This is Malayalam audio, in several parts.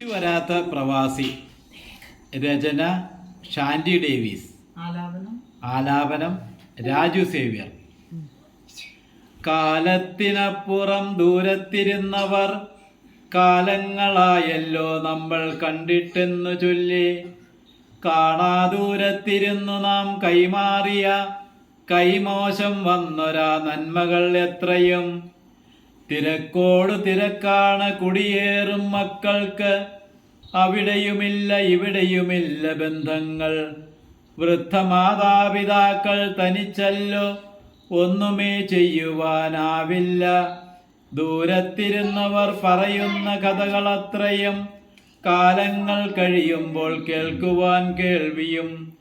വരാത്ത പ്രവാസി രചന ഷാൻഡി ഡേവിസ്. ആലാപനം. രാജു സേവ്യർ. കാലത്തിനപ്പുറം ദൂരത്തിരുന്നവർ കാലങ്ങളായല്ലോ നമ്മൾ കണ്ടിട്ടെന്നു ചൊല്ലി. കാണാദൂരത്തിരുന്നു നാം കൈമാറിയ കൈമോശം വന്നൊരാ നന്മകൾ എത്രയും തിരക്കോട് തിരക്കാണ് കുടിയേറും മക്കൾക്ക്. അവിടെയുമില്ല ഇവിടെയുമില്ല ബന്ധങ്ങൾ. വൃദ്ധമാതാപിതാക്കൾ തനിച്ചല്ലോ ഒന്നുമേ ചെയ്യുവാനാവില്ല. ദൂരത്തിരുന്നവർ പറയുന്ന കഥകളത്രയും കാലങ്ങൾ കഴിയുമ്പോൾ കേൾക്കുവാൻ കേൾവിയും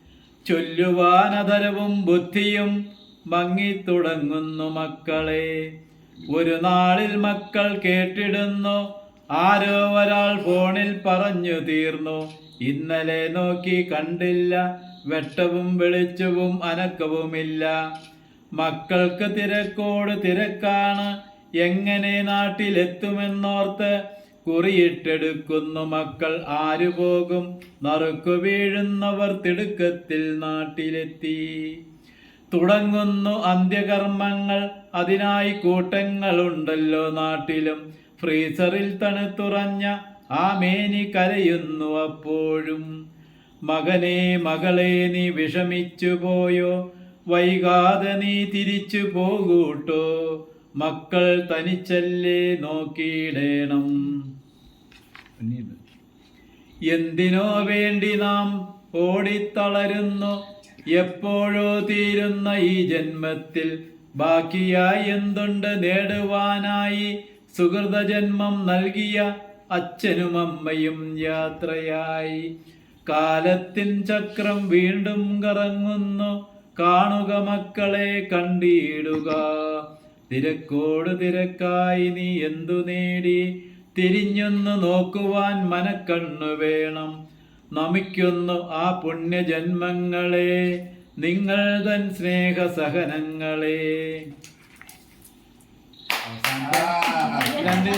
ചൊല്ലുവാനതരവും ബുദ്ധിയും മങ്ങിത്തുടങ്ങുന്നു മക്കളെ. ഒരു നാളിൽ മക്കൾ കേട്ടിടുന്നു. ആരോ ഒരാൾ ഫോണിൽ പറഞ്ഞു തീർന്നു. ഇന്നലെ നോക്കി കണ്ടില്ല. വെട്ടവും വെളിച്ചവും അനക്കവുമില്ല. മക്കൾക്ക് തിരക്കോട് തിരക്കാണ്. എങ്ങനെ നാട്ടിലെത്തുമെന്നോർത്ത് കുറിയിട്ടെടുക്കുന്നു മക്കൾ. ആരു പോകും നറുക്കു വീഴുന്നവർ തിടുക്കത്തിൽ നാട്ടിലെത്തി. തുടങ്ങുന്നു അന്ത്യകർമ്മങ്ങൾ. അതിനായി കൂട്ടങ്ങളുണ്ടല്ലോ നാട്ടിലും. ഫ്രീസറിൽ തണുത്തുറഞ്ഞ ആ മേനി കരയുന്നു അപ്പോഴും. മകനെ മകളെ നീ വിഷമിച്ചു പോയോ? വൈകാതെ നീ തിരിച്ചു പോകൂട്ടോ? മക്കൾ തനിച്ചല്ലേ നോക്കിയിടേണം. എന്തിനോ വേണ്ടി നാം ഓടിത്തളരുന്നു. എപ്പോഴോ തീരുന്ന ഈ ജന്മത്തിൽ ബാക്കിയായി എന്തുണ്ട് നേടുവാനായി സുഹൃത ജന്മം നൽകിയ അച്ഛനും അമ്മയും യാത്രയായി. കാലത്തിൻ ചക്രം വീണ്ടും കറങ്ങുന്നു. കാണുക മക്കളെ കണ്ടിടുക. തിരക്കോട് തിരക്കായി നീ എന്തു നേടി? തിരിഞ്ഞൊന്നു നോക്കുവാൻ മനക്കണ്ണു വേണം. നമിക്കുന്നു ആ പുണ്യജന്മങ്ങളെ നിങ്ങൾ തൻ സ്നേഹസഹനങ്ങളെ. അവസാനത്തെ രണ്ട്